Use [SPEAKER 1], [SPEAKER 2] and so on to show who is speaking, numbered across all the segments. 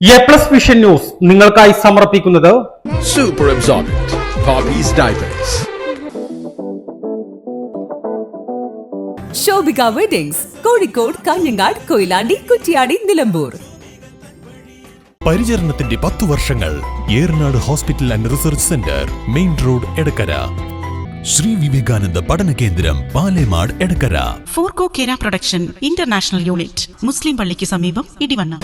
[SPEAKER 1] A plus vision news നിങ്ങൾക്കായി സമർപ്പിക്കുന്നത്
[SPEAKER 2] super.
[SPEAKER 3] Shobhika weddings Kozhikode Kanhangad Koyilandy Kuttiady Nilambur.
[SPEAKER 4] പരിചരണത്തിന്റെ പത്തു വർഷങ്ങൾ Eranad hospital and research centre main road Edakkara. Sri Vivekananda പഠന കേന്ദ്രം Palemad Edakkara.
[SPEAKER 5] Forco Kera production international unit മുസ്ലിം പള്ളിക്ക് സമീപം ഇടിവണ്ണ.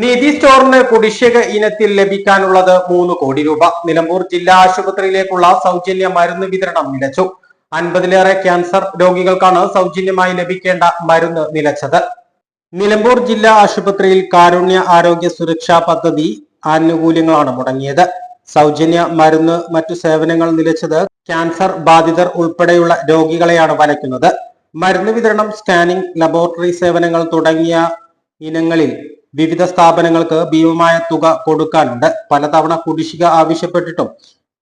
[SPEAKER 1] നിധി സ്റ്റോറിന് കുടിശ്ശിക ഇനത്തിൽ ലഭിക്കാനുള്ളത് മൂന്ന് കോടി രൂപ. നിലമ്പൂർ ജില്ലാ ആശുപത്രിയിലേക്കുള്ള സൗജന്യ മരുന്ന് വിതരണം നിലച്ചു. അൻപതിലേറെ ക്യാൻസർ രോഗികൾക്കാണ് സൗജന്യമായി ലഭിക്കേണ്ട മരുന്ന് നിലച്ചത്. നിലമ്പൂർ ജില്ലാ ആശുപത്രിയിൽ കാരുണ്യ ആരോഗ്യ സുരക്ഷാ പദ്ധതി ആനുകൂല്യങ്ങളാണ് മുടങ്ങിയത്. സൗജന്യ മരുന്ന് മറ്റു സേവനങ്ങൾ നിലച്ചത് ക്യാൻസർ ബാധിതർ ഉൾപ്പെടെയുള്ള രോഗികളെയാണ് വലയ്ക്കുന്നത്. മരുന്ന് വിതരണം സ്കാനിംഗ് ലബോറട്ടറി സേവനങ്ങൾ തുടങ്ങിയ ഇനങ്ങളിൽ വിവിധ സ്ഥാപനങ്ങൾക്ക് ഭീമമായ തുക കൊടുക്കാനുണ്ട്. പലതവണ കുടിശ്ശിക ആവശ്യപ്പെട്ടിട്ടും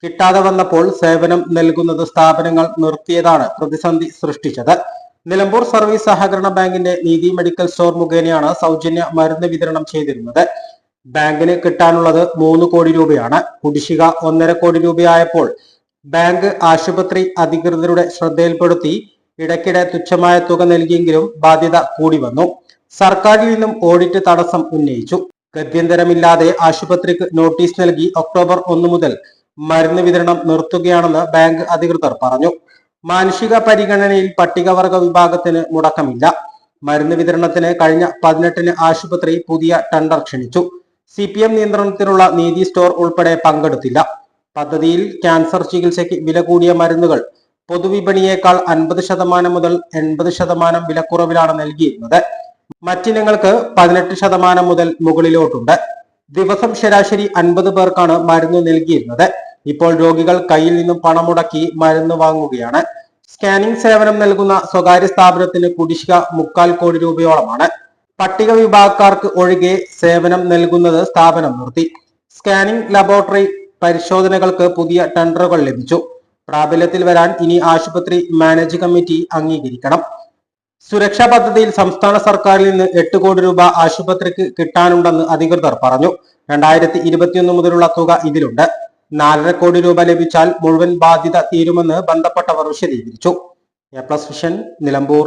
[SPEAKER 1] കിട്ടാതെ വന്നപ്പോൾ സേവനം നൽകുന്നത് സ്ഥാപനങ്ങൾ നിർത്തിയതാണ് പ്രതിസന്ധി സൃഷ്ടിച്ചത്. നിലമ്പൂർ സർവീസ് സഹകരണ ബാങ്കിന്റെ നീതി മെഡിക്കൽ സ്റ്റോർ മുഖേനയാണ് സൗജന്യ മരുന്ന് വിതരണം ചെയ്തിരുന്നത്. ബാങ്കിന് കിട്ടാനുള്ളത് മൂന്ന് കോടി രൂപയാണ്. കുടിശ്ശിക ഒന്നര കോടി രൂപയായപ്പോൾ ബാങ്ക് ആശുപത്രി അധികൃതരുടെ ശ്രദ്ധയിൽപ്പെടുത്തി ഇടയ്ക്കിടെ തുച്ഛമായ തുക നൽകിയെങ്കിലും ബാധ്യത കൂടി വന്നു. സർക്കാരിൽ നിന്നും ഓഡിറ്റ് തടസ്സം ഉന്നയിച്ചു. ഗത്യന്തരമില്ലാതെ ആശുപത്രിക്ക് നോട്ടീസ് നൽകി ഒക്ടോബർ ഒന്ന് മുതൽ മരുന്ന് വിതരണം നിർത്തുകയാണെന്ന് ബാങ്ക് അധികൃതർ പറഞ്ഞു. മാനുഷിക പരിഗണനയിൽ പട്ടികവർഗ വിഭാഗത്തിന് മുടക്കമില്ല. മരുന്ന് വിതരണത്തിന് കഴിഞ്ഞ പതിനെട്ടിന് ആശുപത്രി പുതിയ ടെണ്ടർ ക്ഷണിച്ചു. സി പി എം നിയന്ത്രണത്തിലുള്ള നീതി സ്റ്റോർ ഉൾപ്പെടെ പങ്കെടുത്തില്ല. പദ്ധതിയിൽ ക്യാൻസർ ചികിത്സയ്ക്ക് വില കൂടിയ മരുന്നുകൾ പൊതുവിപണിയേക്കാൾ അൻപത് ശതമാനം മുതൽ എൺപത് ശതമാനം വിലക്കുറവിലാണ് നൽകിയിരുന്നത്. മറ്റിനങ്ങൾക്ക് പതിനെട്ട് ശതമാനം മുതൽ മുകളിലോട്ടുണ്ട്. ദിവസം ശരാശരി അൻപത് പേർക്കാണ് മരുന്ന് നൽകിയിരുന്നത്. ഇപ്പോൾ രോഗികൾ കയ്യിൽ നിന്നും പണം മുടക്കി മരുന്ന് വാങ്ങുകയാണ്. സ്കാനിംഗ് സേവനം നൽകുന്ന സ്വകാര്യ സ്ഥാപനത്തിന് കുടിശ്ശിക മുക്കാൽ കോടി രൂപയോളമാണ്. പട്ടിക വിഭാഗക്കാർക്ക് ഒഴികെ സേവനം നൽകുന്നത് സ്ഥാപനം നിർത്തി. സ്കാനിംഗ് ലബോറട്ടറി പരിശോധനകൾക്ക് പുതിയ ടെൻഡറുകൾ ലഭിച്ചു. പ്രാബല്യത്തിൽ വരാൻ ഇനി ആശുപത്രി മാനേജ് കമ്മിറ്റി അംഗീകരിക്കണം. സുരക്ഷാ പദ്ധതിയിൽ സംസ്ഥാന സർക്കാരിൽ നിന്ന് എട്ട് കോടി രൂപ ആശുപത്രിക്ക് കിട്ടാനുണ്ടെന്ന് അധികൃതർ പറഞ്ഞു. രണ്ടായിരത്തി ഇരുപത്തിയൊന്ന് മുതലുള്ള തുക ഇതിലുണ്ട്. നാലര കോടി രൂപ ലഭിച്ചാൽ മുഴുവൻ ബാധ്യത തീരുമെന്ന് ബന്ധപ്പെട്ടവർ വിശദീകരിച്ചു. A plus vision Nilambur.